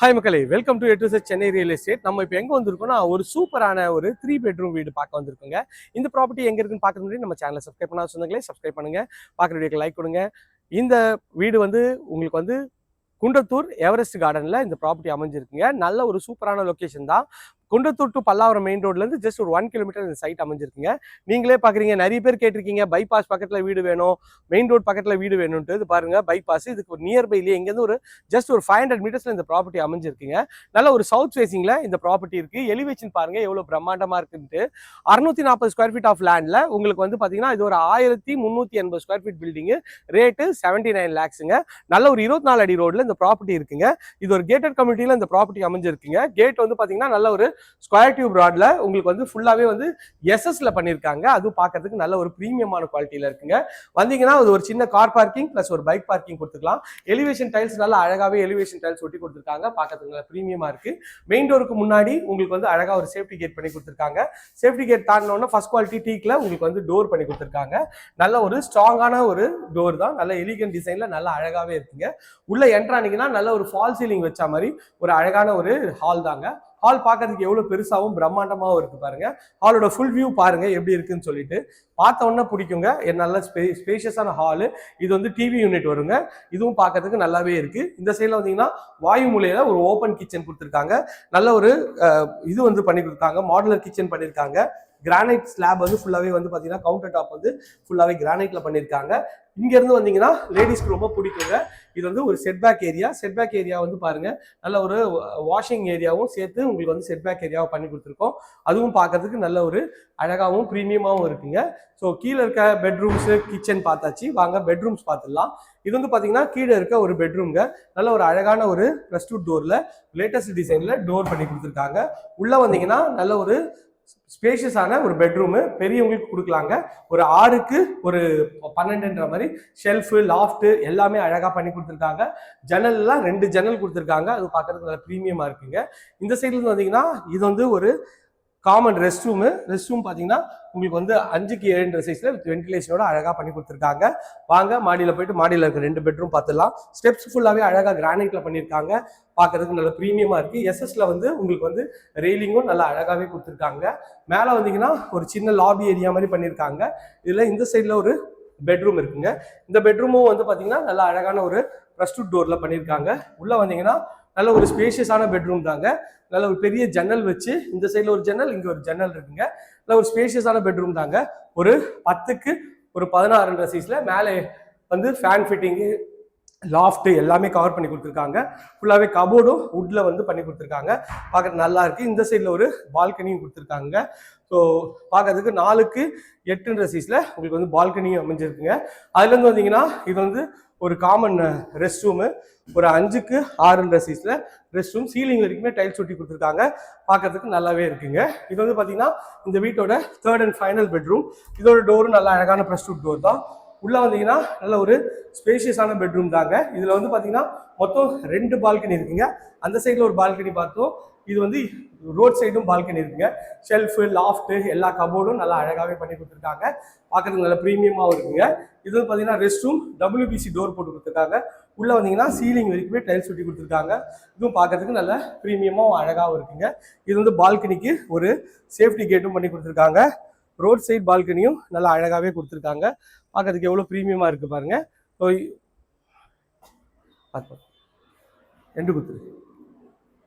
Hi மக்களே. Welcome to எட்டு Chennai real estate நம்ம இப்போ எங்கே வந்திருக்கோம்னா ஒரு சூப்பரான ஒரு த்ரீ பெட்ரூம் வீடு பார்க்க வந்திருக்கோங்க. இந்த ப்ராப்பர்ட்டி எங்கே இருக்குன்னு பார்க்க முடியும் நம்ம சேனலை சப்ஸ்கிரைப் பண்ணாத சொந்தங்களே சப்ஸ்கிரைப் பண்ணுங்கள் பார்க்குற வீடியோக்கு லைக் கொடுங்க. இந்த வீடு வந்து உங்களுக்கு வந்து குன்றத்தூர் எவரெஸ்ட் கார்டனில் இந்த ப்ராப்பர்ட்டி அமைஞ்சிருக்குங்க. நல்ல ஒரு சூப்பரான லொக்கேஷன் தான். குண்டத்தூர் டு பல்லாவரம் மெயின் ரோட்லேருந்து ஜஸ்ட் ஒரு ஒன் கிலோமீட்டர் இந்த சைட் அமைஞ்சிருக்குங்க. நீங்களே பார்க்குறீங்க நிறைய பேர் கேட்டிருக்கீங்க பைபாஸ் பக்கத்தில் வீடு வேணும் மெயின் ரோட் பக்கத்தில் வீடு வேணும்ட்டு இது பாருங்கள் பைபாஸ் இதுக்கு ஒரு நியர்பைலேயே இங்கேருந்து ஒரு ஜஸ்ட் ஒரு ஃபைவ் ஹண்ட்ரட் மீட்டர்ஸில் இந்த ப்ராப்பர்ட்டி அமைஞ்சிருக்குங்க. நல்ல ஒரு சவுத் ஃபேசிங்கில் இந்த ப்ராப்பர்ட்டி இருக்குது எலிவேஷன் பாருங்கள் எவ்வளோ பிரம்மாண்டமாக இருக்குன்ட்டு. அறுநூத்தி நாற்பது ஸ்கொயர் ஃபீட் ஆஃப் லேண்டில் உங்களுக்கு வந்து பார்த்தீங்கன்னா இது ஒரு ஆயிரத்தி முந்நூற்றி எண்பது square feet building rate seventy nine லேக்ஸுங்க நல்ல ஒரு இருபத்தி நாலு அடி ரோட்டில் இந்த ப்ராப்பர்ட்டி இருக்குங்க. இது ஒரு கேட்டட் கம்யூனிட்டியில் இந்த ப்ராப்பர்ட்டி அமைஞ்சிருக்குங்க. கேட் வந்து பார்த்தீங்கன்னா நல்ல ஒரு ஸ்கொயர் டியூப் ராட்ல உங்களுக்கு வந்து ஃபுல்லாகவே வந்து எஸ்எஸ்ல பண்ணியிருக்காங்க அதுவும் பார்க்கறதுக்கு நல்ல ஒரு ப்ரீமியமான குவாலிட்டியில் இருக்குங்க. வந்தீங்கன்னா அது ஒரு சின்ன கார் பார்க்கிங் ப்ளஸ் ஒரு பைக் பார்க்கிங் கொடுத்துக்கலாம். எலிவேஷன் டைல்ஸ் நல்லா அழகாவே எலிவேஷன் டைல்ஸ் ஒட்டி கொடுத்துருக்காங்க. பார்க்கறதுக்கு நல்லா ப்ரீமியமாக இருக்கு. மெயின் டோருக்கு முன்னாடி உங்களுக்கு வந்து அழகா ஒரு சேஃப்டி கேட் பண்ணி கொடுத்துருக்காங்க. சேஃப்டி கேட் தாண்டினோன்னா ஃபர்ஸ்ட் குவாலிட்டி டீக்ல உங்களுக்கு வந்து டோர் பண்ணி கொடுத்துருக்காங்க. நல்ல ஒரு ஸ்ட்ராங்கான ஒரு டோர் தான். நல்ல எலிகன் டிசைன்ல நல்லா அழகாவே இருக்குங்க. உள்ள என்ட்ரானிங்கன்னா நல்ல ஒரு ஃபால் சீலிங் வச்ச மாதிரி ஒரு அழகான ஒரு ஹால் தாங்க. ஹால் பார்க்கறதுக்கு எவ்வளோ பெருசாகவும் பிரம்மாண்டமாகவும் இருக்கு பாருங்க. ஹாலோட ஃபுல் வியூ பாருங்க எப்படி இருக்குன்னு சொல்லிட்டு. பார்த்த உடனே பிடிக்குங்க. என் நல்ல ஸ்பே ஸ்பேஷியஸான ஹாலு இது வந்து டிவி யூனிட் வருங்க. இதுவும் பார்க்கறதுக்கு நல்லாவே இருக்கு. இந்த சைடில் வந்தீங்கன்னா வாயு மூலையில ஒரு ஓப்பன் கிச்சன் கொடுத்துருக்காங்க. நல்ல ஒரு இது வந்து பண்ணி கொடுத்தாங்க. மாடுலர் கிச்சன் பண்ணியிருக்காங்க கிரானைட் ஸ்லாப் வந்து ஃபுல்லாகவே வந்து பார்த்தீங்கன்னா கவுண்டர் டாப் வந்து ஃபுல்லாகவே கிரானைட்டில் பண்ணியிருக்காங்க இங்கேருந்து வந்தீங்கன்னா லேடிஸ்க்கு ரொம்ப பிடிக்குங்க. இது வந்து ஒரு செட்பேக் ஏரியா செட்பேக் ஏரியா வந்து பாருங்கள் நல்ல ஒரு வாஷிங் ஏரியாவும் சேர்த்து உங்களுக்கு வந்து செட்பேக் ஏரியாவை பண்ணி கொடுத்துருக்கோம். அதுவும் பார்க்கறதுக்கு நல்ல ஒரு அழகாகவும் ப்ரீமியமாகவும் இருக்குங்க. ஸோ கீழே இருக்க பெட்ரூம்ஸு கிச்சன் பார்த்தாச்சு. வாங்க பெட்ரூம்ஸ் பார்த்துடலாம். இது வந்து பார்த்தீங்கன்னா கீழே இருக்க ஒரு பெட்ரூம்ங்க நல்ல ஒரு அழகான ஒரு ப்ளஸ் டூ டோரில் லேட்டஸ்ட் டிசைனில் டோர் பண்ணி கொடுத்துருக்காங்க. உள்ளே வந்தீங்கன்னா நல்ல ஒரு ஸ்பேஷியஸான ஒரு பெட்ரூமு பெரியவங்களுக்கு கொடுக்கலாங்க. ஒரு ஆறுக்கு ஒரு பன்னெண்டுன்ற மாதிரி ஷெல்ஃபு லாஃப்ட்டு எல்லாமே அழகாக பண்ணி கொடுத்துருக்காங்க. ஜன்னல்லாம் ரெண்டு ஜன்னல் கொடுத்துருக்காங்க. அது பார்க்கறதுக்கு நல்ல ப்ரீமியமாக இருக்குங்க. இந்த சைட்லேருந்து வந்தீங்கன்னா இது வந்து ஒரு common rest room rest room பார்த்தீங்கன்னா உங்களுக்கு வந்து அஞ்சுக்கு ஏழுன்ற சைஸில் வித் வென்டிலேஷனோட அழகாக பண்ணி கொடுத்துருக்காங்க. வாங்க மாடியில் போயிட்டு மாடியில் இருக்க ரெண்டு பெட்ரூம் பார்த்துடலாம் ஸ்டெப்ஸ் ஃபுல்லாகவே அழகாக கிரானைட்டில் பண்ணியிருக்காங்க. பார்க்கறதுக்கு நல்ல ப்ரீமியமாக இருக்குது எஸ்எஸ்ல வந்து உங்களுக்கு வந்து ரெயிலிங்கும் நல்லா அழகாகவே கொடுத்துருக்காங்க. மேலே வந்தீங்கன்னா ஒரு சின்ன லாபி ஏரியா மாதிரி பண்ணியிருக்காங்க. இதில் இந்த சைடில் ஒரு பெட்ரூம் இருக்குங்க. இந்த பெட்ரூமும் வந்து பார்த்தீங்கன்னா நல்லா அழகான ஒரு ப்ரஸ்டூட் டோரில் பண்ணியிருக்காங்க. உள்ளே வந்தீங்கன்னா நல்ல ஒரு ஸ்பேஷியஸான பெட்ரூம் தாங்க. நல்ல ஒரு பெரிய ஜன்னல் வச்சு இந்த சைடில் ஒரு ஜன்னல் இங்கே ஒரு ஜன்னல் இருக்குங்க. நல்ல ஒரு ஸ்பேஷியஸான பெட்ரூம் தாங்க. ஒரு பத்துக்கு ஒரு பதினாறுன்ற சைஸில் மேலே வந்து ஃபேன் ஃபிட்டிங்கு லாஃப்ட்டு எல்லாமே கவர் பண்ணி கொடுத்துருக்காங்க. ஃபுல்லாகவே கபோர்டும் வுட்டில் வந்து பண்ணி கொடுத்துருக்காங்க. பார்க்கறது நல்லா இருக்கு. இந்த சைடில் ஒரு பால்கனியும் கொடுத்துருக்காங்க. ஸோ பார்க்கறதுக்கு நாலுக்கு எட்டுன்ற சீஸில் உங்களுக்கு வந்து பால்கனியும் அமைஞ்சிருக்குங்க. அதுலேருந்து வந்தீங்கன்னா இது வந்து ஒரு காமன் ரெஸ்ட் ரூமு ஒரு அஞ்சுக்கு ஆறுன்ற சீஸில் ரெஸ்ட் ரூம் சீலிங் வரைக்குமே டைல்ஸ் ஒட்டி கொடுத்துருக்காங்க. பார்க்கறதுக்கு நல்லாவே இருக்குங்க. இது வந்து பார்த்தீங்கன்னா இந்த வீட்டோட தேர்ட் அண்ட் ஃபைனல் பெட்ரூம் இதோட டோரும் நல்லா அழகான ப்ரெஸ் டோர் தான். உள்ள வந்தீங்கன்னா நல்ல ஒரு ஸ்பேஷியஸான பெட்ரூம் தாங்க. இதுல வந்து பாத்தீங்கன்னா மொத்தம் ரெண்டு பால்கனி இருக்குங்க. அந்த சைடில் ஒரு பால்கனி பார்த்தோம். இது வந்து ரோட் சைடும் பால்கனி இருக்குங்க. ஷெல்ஃபு லாஃப்ட்டு எல்லா கபோர்டும் நல்லா அழகாகவே பண்ணி கொடுத்துருக்காங்க. பார்க்கறதுக்கு நல்ல ப்ரீமியமாகவும் இருக்குங்க. இது வந்து பார்த்தீங்கன்னா ரெஸ்ட் ரூம் டபிள்யூபிசி டோர் போட்டு கொடுத்துருக்காங்க. உள்ளே வந்தீங்கன்னா சீலிங் வரைக்குமே டைல்ஸ் ஒட்டி கொடுத்துருக்காங்க. இதுவும் பார்க்கறதுக்கு நல்ல ப்ரீமியமாகவும் அழகாகவும் இருக்குங்க. இது வந்து பால்கனிக்கு ஒரு சேஃப்டி கேட்டும் பண்ணி கொடுத்துருக்காங்க. ரோட் சைடு பால்கனியும் நல்லா அழகாகவே கொடுத்துருக்காங்க. பார்க்கறதுக்கு எவ்வளோ ப்ரீமியமாக இருக்குது பாருங்கள் ஸோ பார்த்து ரெண்டு குத்து.